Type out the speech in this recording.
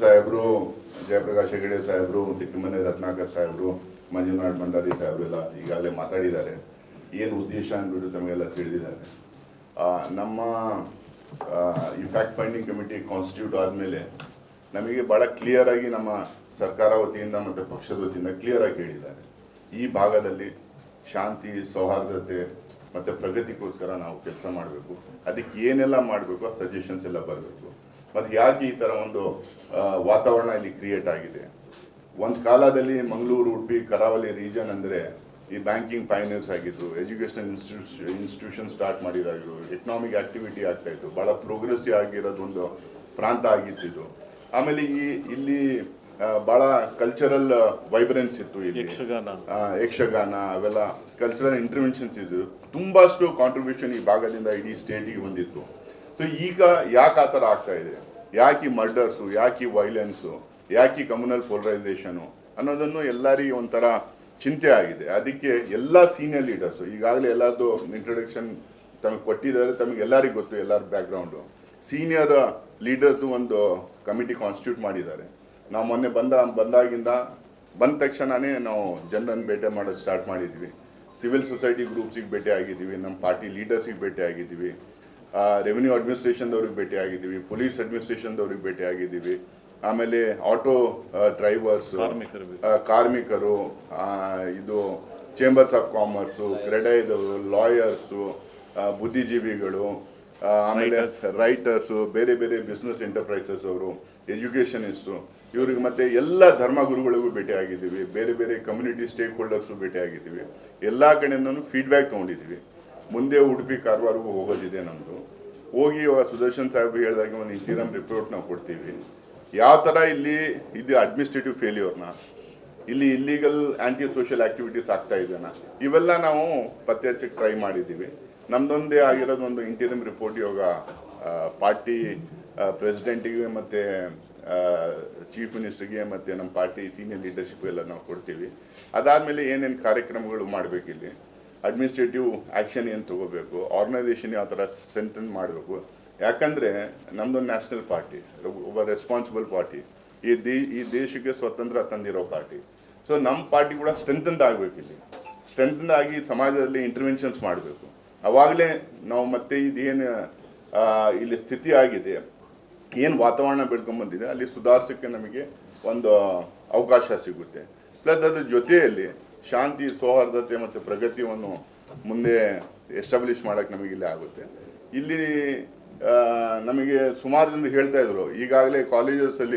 ಸಾಹೇಬರು, ಜಯಪ್ರಕಾಶ್ ಹೆಗಡೆ ಸಾಹೇಬರು, ತಿಕ್ಕಮನೆ ರತ್ನಾಕರ್ ಸಾಹೇಬರು, ಮಂಜುನಾಥ್ ಭಂಡಾರಿ ಸಾಹೇಬರು ಎಲ್ಲ ಈಗಾಗಲೇ ಮಾತಾಡಿದ್ದಾರೆ. ಏನು ಉದ್ದೇಶ ಅಂದ್ಬಿಟ್ಟು ತಮಗೆಲ್ಲ ತಿಳಿದಿದ್ದಾರೆ. ನಮ್ಮ ಈ ಫೈಂಡಿಂಗ್ ಕಮಿಟಿ ಕಾನ್ಸ್ಟಿಟ್ಯೂಟ್ ಆದಮೇಲೆ ನಮಗೆ ಭಾಳ ಕ್ಲಿಯರ್ ಆಗಿ ನಮ್ಮ ಸರ್ಕಾರ ವತಿಯಿಂದ ಮತ್ತು ಪಕ್ಷದ ವತಿಯಿಂದ ಕ್ಲಿಯರ್ ಆಗಿ ಹೇಳಿದ್ದಾರೆ. ಈ ಭಾಗದಲ್ಲಿ ಶಾಂತಿ, ಸೌಹಾರ್ದತೆ ಮತ್ತು ಪ್ರಗತಿಗೋಸ್ಕರ ನಾವು ಕೆಲಸ ಮಾಡಬೇಕು. ಅದಕ್ಕೆ ಏನೆಲ್ಲ ಮಾಡಬೇಕು ಸಜೆಷನ್ಸ್ ಎಲ್ಲ ಬರಬೇಕು. ಮತ್ತು ಯಾಕೆ ಈ ಥರ ಒಂದು ವಾತಾವರಣ ಇಲ್ಲಿ ಕ್ರಿಯೇಟ್ ಆಗಿದೆ? ಒಂದು ಕಾಲದಲ್ಲಿ ಮಂಗಳೂರು ಉಡುಪಿ ಕರಾವಳಿ ರೀಜನ್ ಅಂದರೆ ಈ ಬ್ಯಾಂಕಿಂಗ್ ಫೈನಾನ್ಸ್ ಆಗಿದ್ರು ಎಜುಕೇಷನ್ ಇನ್ಸ್ಟಿಟ್ಯೂಷನ್ ಇನ್ಸ್ಟಿಟ್ಯೂಷನ್ ಸ್ಟಾರ್ಟ್ ಮಾಡಿದಾಗಿರು ಎಕನಾಮಿಕ್ ಆ್ಯಕ್ಟಿವಿಟಿ ಆಗ್ತಾ ಇತ್ತು ಭಾಳ ಪ್ರೋಗ್ರೆಸಿವ್ ಆಗಿರೋದು ಒಂದು ಪ್ರಾಂತ ಆಗಿತ್ತು ಇದು ಆಮೇಲೆ ಈ ಇಲ್ಲಿ ಭಾಳ ಕಲ್ಚರಲ್ ವೈಬ್ರೆನ್ಸ್ ಇತ್ತು ಇಲ್ಲಿ. ಯಕ್ಷಗಾನ. ಯಕ್ಷಗಾನ ಅವೆಲ್ಲ ಕಲ್ಚರಲ್ ಇಂಟರ್ವೆನ್ಷನ್ಸ್ ಇದ್ದು ತುಂಬಷ್ಟು ಕಾಂಟ್ರಿಬ್ಯೂಷನ್ ಈ ಭಾಗದಿಂದ ಇಡೀ ಸ್ಟೇಟಿಗೆ ಬಂದಿತ್ತು. ಸೊ ಈಗ ಯಾಕೆ ಆ ಥರ ಆಗ್ತಾ ಇದೆ? ಯಾಕೆ ಈ ಮರ್ಡರ್ಸು ಯಾಕೆ ಈ ವೈಲೆನ್ಸು ಯಾಕೆ ಈ ಕಮ್ಯುನಲ್ ಪೋಲರೈಸೇಷನು ಅನ್ನೋದನ್ನು ಎಲ್ಲರಿಗೆ ಒಂಥರ ಚಿಂತೆ ಆಗಿದೆ. ಅದಕ್ಕೆ ಎಲ್ಲ ಸೀನಿಯರ್ ಲೀಡರ್ಸು ಈಗಾಗಲೇ ಎಲ್ಲರದ್ದು ಇಂಟ್ರೊಡಕ್ಷನ್ ತಮಗೆ ಕೊಟ್ಟಿದ್ದಾರೆ, ತಮಗೆ ಎಲ್ಲರಿಗೂ ಗೊತ್ತು ಎಲ್ಲರ ಬ್ಯಾಕ್ಗ್ರೌಂಡು ಸೀನಿಯರ್ ಲೀಡರ್ಸು ಒಂದು ಕಮಿಟಿ ಕಾನ್ಸ್ಟಿಟ್ಯೂಟ್ ಮಾಡಿದ್ದಾರೆ. ನಾವು ಮೊನ್ನೆ ಬಂದ, ಬಂದಾಗಿಂದ ಬಂದ ತಕ್ಷಣನೇ ನಾವು ಜನರನ್ನು ಭೇಟಿ ಮಾಡೋದು ಸ್ಟಾರ್ಟ್ ಮಾಡಿದ್ವಿ. ಸಿವಿಲ್ ಸೊಸೈಟಿ ಗ್ರೂಪ್ಸಿಗೆ ಭೇಟಿ ಆಗಿದ್ದೀವಿ ನಮ್ಮ ಪಾರ್ಟಿ ಲೀಡರ್ಸಿಗೆ ಭೇಟಿ ಆಗಿದ್ದೀವಿ ರೆವಿನ್ಯೂ ಅಡ್ಮಿನಿಸ್ಟ್ರೇಷನ್ದವ್ರಿಗೆ ಭೇಟಿ ಆಗಿದ್ದೀವಿ ಪೊಲೀಸ್ ಅಡ್ಮಿನಿಸ್ಟ್ರೇಷನ್ದವ್ರಿಗೆ ಭೇಟಿ ಆಗಿದ್ದೀವಿ ಆಮೇಲೆ ಆಟೋ ಡ್ರೈವರ್ಸ್ ಕಾರ್ಮಿಕರು. ಇದು ಚೇಂಬರ್ಸ್ ಆಫ್ ಕಾಮರ್ಸು ಕ್ರೆಡೈದವರು ಲಾಯರ್ಸು ಬುದ್ಧಿಜೀವಿಗಳು ಆಮೇಲೆ ರೈಟರ್ಸು ಬೇರೆ ಬೇರೆ ಬಿಸ್ನೆಸ್ ಎಂಟರ್ಪ್ರೈಸಸ್ ಅವರು ಎಜುಕೇಷನಿಸ್ಟು ಇವ್ರಿಗೆ ಮತ್ತೆ ಎಲ್ಲ ಧರ್ಮಗುರುಗಳಿಗೂ ಭೇಟಿ ಆಗಿದ್ದೀವಿ ಬೇರೆ ಬೇರೆ ಕಮ್ಯುನಿಟಿ ಸ್ಟೇಕ್ ಹೋಲ್ಡರ್ಸು ಭೇಟಿ ಆಗಿದ್ದೀವಿ ಎಲ್ಲ ಕಡೆಯಿಂದನೂ ಫೀಡ್ಬ್ಯಾಕ್ ತೊಗೊಂಡಿದ್ದೀವಿ ಮುಂದೆ ಉಡುಪಿ ಕಾರವಾರಗೂ ಹೋಗೋದಿದೆ ನಮ್ಮದು ಹೋಗಿ ಇವಾಗ ಸುದರ್ಶನ್ ಸಾಹೇಬ್ ಹೇಳಿದಾಗ ಒಂದು ಇಂಟೀರಿಯಮ್ ರಿಪೋರ್ಟ್ ನಾವು ಕೊಡ್ತೀವಿ. ಯಾವ ಥರ ಇಲ್ಲಿ ಇದು ಅಡ್ಮಿನಿಸ್ಟ್ರೇಟಿವ್ ಫೇಲ್ಯೂರ್ನ ಇಲ್ಲಿ ಇಲ್ಲಿಗಲ್ ಆ್ಯಂಟಿ ಸೋಷಿಯಲ್ ಆಕ್ಟಿವಿಟೀಸ್ ಆಗ್ತಾ ಇದೆನಾ ಇವೆಲ್ಲ ನಾವು ಪತ್ತೆ ಹಚ್ಚಕ್ಕೆ ಟ್ರೈ ಮಾಡಿದ್ದೀವಿ. ನಮ್ಮದೊಂದೇ ಆಗಿರೋದು ಒಂದು ಇಂಟೀರಿಯಮ್ ರಿಪೋರ್ಟ್ ಇವಾಗ ಪಾರ್ಟಿ ಪ್ರೆಸಿಡೆಂಟಿಗೆ ಮತ್ತು ಚೀಫ್ ಮಿನಿಸ್ಟ್ರಿಗೆ ಮತ್ತು ನಮ್ಮ ಪಾರ್ಟಿ ಸೀನಿಯರ್ ಲೀಡರ್ಶಿಪ್ ಎಲ್ಲ ನಾವು ಕೊಡ್ತೀವಿ. ಅದಾದಮೇಲೆ ಏನೇನು ಕಾರ್ಯಕ್ರಮಗಳು ಮಾಡಬೇಕಿಲ್ಲಿ ಅಡ್ಮಿನಿಸ್ಟ್ರೇಟಿವ್ ಆ್ಯಕ್ಷನ್ ಏನು ತಗೋಬೇಕು? ಆರ್ಗನೈಸೇಷನ್ ಯಾವ ಥರ ಸ್ಟ್ರೆಂಥನ್ ಮಾಡಬೇಕು? ಯಾಕಂದರೆ ನಮ್ಮದು ನ್ಯಾಷನಲ್ ಪಾರ್ಟಿ ಒಬ್ಬ ರೆಸ್ಪಾನ್ಸಿಬಲ್ ಪಾರ್ಟಿ ಈ ದೇ, ಈ ದೇಶಕ್ಕೆ ಸ್ವತಂತ್ರ ತಂದಿರೋ ಪಾರ್ಟಿ ಸೊ ನಮ್ಮ ಪಾರ್ಟಿ ಕೂಡ ಸ್ಟ್ರೆಂಥನ್ಡ್ ಆಗಬೇಕು ಇಲ್ಲಿ. ಸ್ಟ್ರೆಂಥನ್ಡ್ ಆಗಿ ಸಮಾಜದಲ್ಲಿ ಇಂಟರ್ವೆನ್ಷನ್ಸ್ ಮಾಡಬೇಕು. ಅವಾಗಲೇ ನಾವು ಮತ್ತೆ ಇದೇನು ಇಲ್ಲಿ ಸ್ಥಿತಿ ಆಗಿದೆ. ಏನು ವಾತಾವರಣ ಬೆಳ್ಕೊಂಬಂದಿದೆ ಅಲ್ಲಿ ಸುಧಾರಿಸೋಕ್ಕೆ ನಮಗೆ ಒಂದು ಅವಕಾಶ ಸಿಗುತ್ತೆ. ಪ್ಲಸ್ ಅದ್ರ ಜೊತೆಯಲ್ಲಿ ಶಾಂತಿ, ಸೌಹಾರ್ದತೆ ಮತ್ತು ಪ್ರಗತಿಯನ್ನು ಮುಂದೆ ಎಸ್ಟಾಬ್ಲಿಷ್ ಮಾಡೋಕ್ಕೆ ನಮಗೆ ಇಲ್ಲಿ ಆಗುತ್ತೆ. ಇಲ್ಲಿ ನಮಗೆ ಸುಮಾರು ಜನರು ಹೇಳ್ತಾ ಇದ್ರು. ಈಗಾಗಲೇ ಕಾಲೇಜಸಲ್ಲಿ